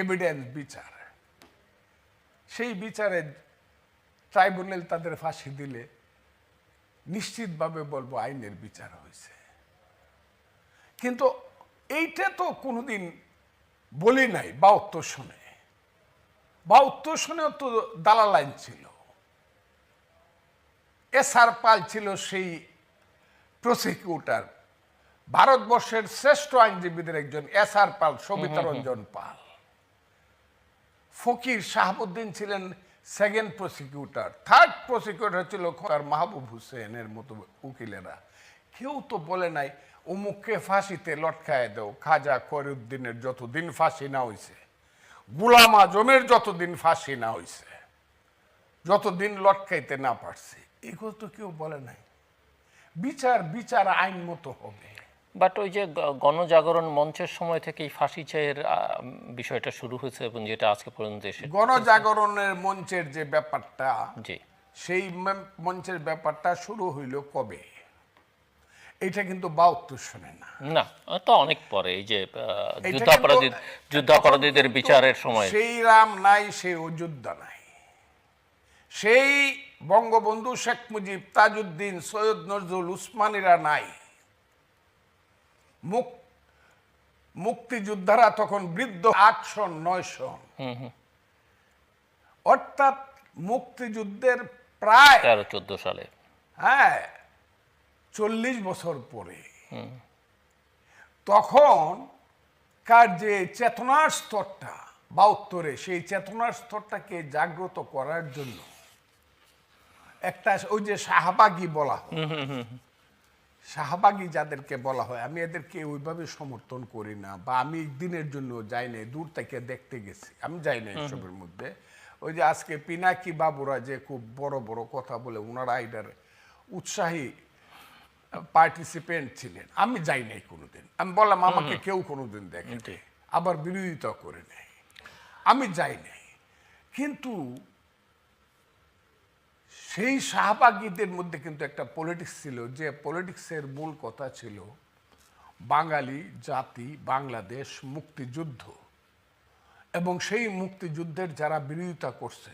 Evidence বিচার। সেই বিচারে ট্রাইব্যুনাল তাদের ফাঁসি দিলে নিশ্চিতভাবে বলব আইনের বিচার হয়েছে। কিন্তু এইটা তো কোনোদিন বলি নাই বাহাত্তর সনে বাহাত্তর সনেও তো দালাল আইন ছিল। এস আর পাল ছিল সেই প্রসিকিউটার ভারতবর্ষের শ্রেষ্ঠ আইনজীবীদের একজন এস আর পাল সবিতা রঞ্জন পাল। ফকির শাহাবুদ্দিন ছিলেন সেকেন্ড প্রসিকিউটর থার্ড প্রসিকিউটর ছিল খোকার মাহবুব হুসেনের মতো উকিলেরা। কেউ তো বলে নাই অমুককে ফাঁসিতে লটকায় দাও খাজা করিউদ্দিনের যতদিন ফাঁসি না হইছে গুলাম আজমের যতদিন ফাঁসি না হইছে যতদিন লটকাইতে না পারছে। এগুলো তো কেউ বলে নাই। বিচার বিচার আইন মতো হবে। বাট ওই যে গণজাগরণ মঞ্চের সময় থেকেই ফাঁসি চাইয়ের আহ, বিষয়টা শুরু হয়েছে এবং যেটা আজকে পর্যন্ত এসে গণজাগরণের মঞ্চের যে ব্যাপারটা জি। সেই মঞ্চের ব্যাপারটা শুরু হইল কবে? এটা কিন্তু বাহাত্তর শোনে না। না তো অনেক পরে এই যে যুদ্ধাপরাধী যুদ্ধাপরাধীদের বিচারের সময়। সেই রাম নাই সেই অযোধ্যা নাই। সেই বঙ্গবন্ধু শেখ মুজিব তাজউদ্দিন সৈয়দ নজরুল উসমানীরা নাই। মুক মুক্তিযোদ্ধারা তখন বৃদ্ধ আটশো নয়শো। অর্থাৎ মুক্তিযুদ্ধের প্রায় তেরো চোদ্দ সালে। হ্যাঁ চল্লিশ বছর পরে। তখন কার যে চেতনার স্তরটা বাহাত্তরে সেই চেতনার স্তরটাকে জাগ্রত করার জন্য একটা ওই যে শাহবাগী বলা শাহবাগী যাদেরকে বলা হয় আমি এদেরকে ওইভাবে সমর্থন করি না বা আমি দিনের জন্য যাই নাই দূর থেকে দেখতে গেছি। আমি যাই না এসবের মধ্যে। ওই যে আজকে পিনাকি বাবুরা যে খুব বড় বড় কথা বলে ওনারা এটার উৎসাহী পার্টিসিপেন্ট ছিলেন। আমি যাই নাই কোনোদিন। আমি বললাম আমাকে কেউ কোনোদিন দেখে। আবার বিরোধিতা করে নেয় আমি যাই নাই। কিন্তু সেই শাহবাগীদের মধ্যে কিন্তু একটা পলিটিক্স ছিল, যে পলিটিক্সের মূল কথা ছিল বাঙালি জাতি, বাংলাদেশ মুক্তিযুদ্ধ। এবং সেই মুক্তিযুদ্ধের যারা বিরোধিতা করছে,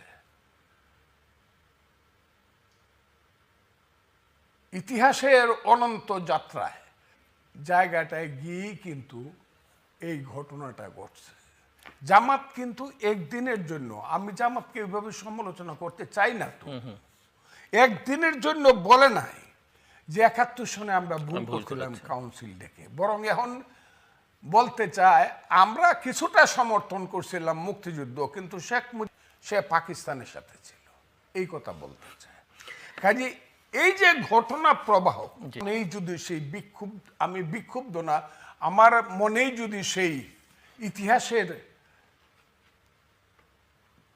ইতিহাসের অনন্ত যাত্রায় জায়গাটায় গিয়েই কিন্তু এই ঘটনাটা ঘটছে। জামাত কিন্তু একদিনের জন্য, আমি জামাতকে এইভাবে সমালোচনা করতে চাই না তো। একদিনের জন্য বলে নাই যে একাত্তর সনে আমরা ভুল করছিলাম কাউন্সিল ডেকে। বরং এখন বলতে চায় আমরা কিছুটা সমর্থন করছিলাম মুক্তিযুদ্ধ কিন্তু শেখ মুজিব সে পাকিস্তানের সাথে ছিল। এই কথা বলতে চায়। কাজে এই যে ঘটনা প্রবাহ এই যদি সেই বিক্ষুব্ধ আমি বিক্ষুব্ধ না আমার মনেই যদি সেই ইতিহাসের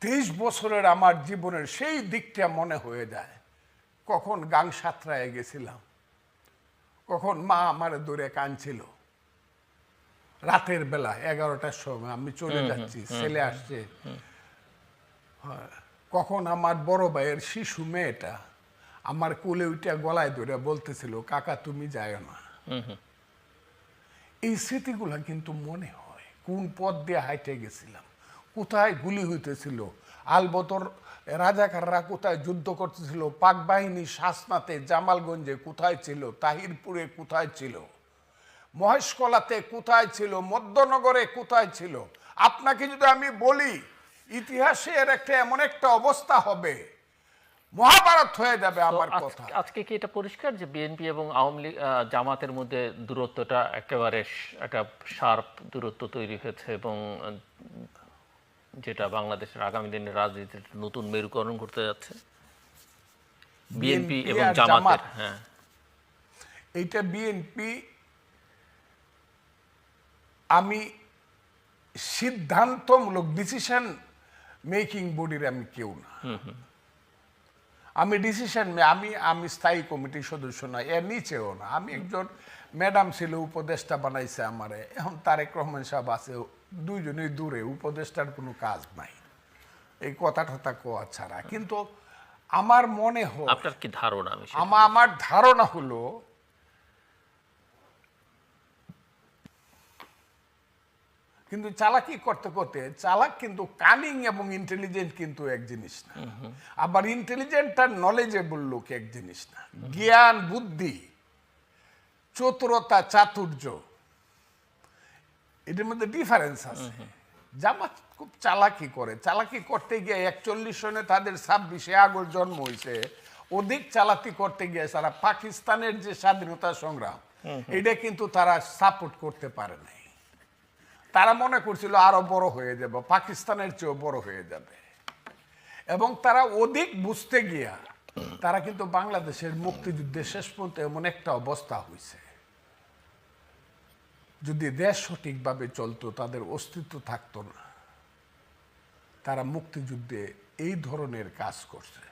তেইশ বছরের আমার জীবনের সেই দিকটা মনে হয়ে যায় কখন গাং সাঁতরায় গেছিলাম? কখন মা আমার দূরে কানছিল রাতের বেলা এগারোটার সময় আমি চলে যাচ্ছি ছেলে আসছে। হ্যাঁ, কখন আমার বড় ভাইয়ের শিশু মেয়েটা আমার কোলে উঠে গলায় ধরে বলতেছিল কাকা তুমি যাও না। এই স্মৃতিগুলা কিন্তু মনে হয় কোন পথ দিয়ে হাইটে গেছিলাম কোথায় গুলি হইতেছিল আলবতর রাজাকাররা কোথায় যুদ্ধ করতেছিল? পাক বাহিনী শাসনাতে জামালগঞ্জে কোথায় ছিল? তাহিরপুরে কোথায় ছিল? মহেশকলাতে কোথায় ছিল? মধ্যনগরে কোথায় ছিল? আপনাকে যদি আমি বলি ইতিহাসের একটা এমন একটা অবস্থা হবে মহাভারত হয়ে যাবে আমার কথা। আজকে কি এটা পরিষ্কার যে বিএনপি এবং আওয়ামী লীগ জামাতের মধ্যে দূরত্বটা একেবারে একটা শার্প দূরত্ব তৈরি হয়েছে এবং যেটা বাংলাদেশের আগামী দিনের রাজনীতির নতুন মেরুকরণ করতে যাচ্ছে। বিএনপি এবং জামাতের জামাত। হ্যাঁ। এইটা বিএনপি আমি সিদ্ধান্তমূলক ডিসিশন মেকিং বডির আমি কেউ না। আমি ডিসিশন আমি আমি স্থায়ী কমিটির সদস্য না এর নিচেও না। আমি একজন ম্যাডাম ছিল উপদেষ্টা বানাইছে আমারে। এখন তারেক রহমান সাহেব আছে দুইজনই দূরে উপদেষ্টার কোনো কাজ নাই। এই কথা টথা কোয়া ছাড়া। কিন্তু আমার মনে হয় আপনার কি ধারণা আমার আমার ধারণা হলো কিন্তু চালাকি করতে করতে চালাক কিন্তু কানিং এবং ইন্টেলিজেন্ট কিন্তু এক জিনিস না। আবার ইন্টেলিজেন্ট আর নলেজেবল লোক এক জিনিস না। জ্ঞান বুদ্ধি চতুরতা চাতুর্য এটার মধ্যে ডিফারেন্স আছে। জামাত খুব চালাকি করে। চালাকি করতে গিয়ে একচল্লিশ সনে তাদের ছাব্বিশে আগস্ট জন্ম হয়েছে। অধিক চালাকি করতে গিয়ে তারা পাকিস্তানের যে স্বাধীনতা সংগ্রাম এটা কিন্তু তারা সাপোর্ট করতে পারে নাই। তারা মনে করছিল আরও বড় হয়ে যাবে পাকিস্তানের চেয়েও বড় হয়ে যাবে। এবং তারা অধিক বুঝতে গিয়া তারা কিন্তু বাংলাদেশের মুক্তিযুদ্ধে শেষ পর্যন্ত এমন একটা অবস্থা হয়েছে যদি দেশ সঠিকভাবে চলতো তাদের অস্তিত্ব থাকতো না। তারা মুক্তিযুদ্ধে এই ধরনের কাজ করছে।